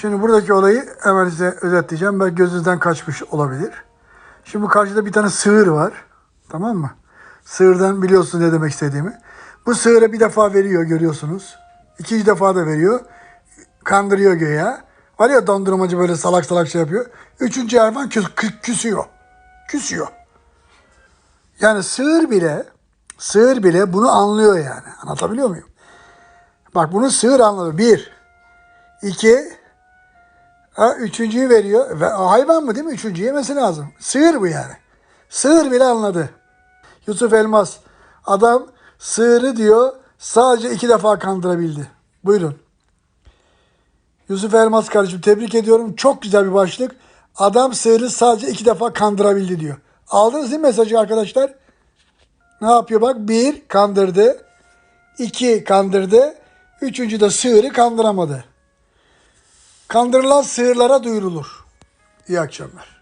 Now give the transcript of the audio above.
Şimdi buradaki olayı hemen size özetleyeceğim. Belki gözünüzden kaçmış olabilir. Şimdi bu karşıda bir tane sığır var. Tamam mı? Sığırdan biliyorsunuz ne demek istediğimi. Bu sığıra bir defa veriyor görüyorsunuz. İkinci defa da veriyor. Kandırıyor göya. Var ya dondurmacı böyle salak salak şey yapıyor. Üçüncü hayvan küs, kü- küsüyor. Küsüyor. Yani sığır bile sığır bile bunu anlıyor yani. Anlatabiliyor muyum? Bak bunu sığır anladı. Bir. iki. Ha, üçüncüyü veriyor. Ve hayvan mı değil mi? Üçüncü yemesi lazım. Sığır bu yani. Sığır bile anladı. Yusuf Elmas. Adam sığırı diyor sadece iki defa kandırabildi. Buyurun. Yusuf Elmas kardeşim tebrik ediyorum. Çok güzel bir başlık. Adam sığırı sadece iki defa kandırabildi diyor. Aldınız değil mi mesajı arkadaşlar? Ne yapıyor bak? Bir kandırdı. iki kandırdı. Üçüncü de sığırı kandıramadı. Kandırılan sığırlara duyurulur. İyi akşamlar.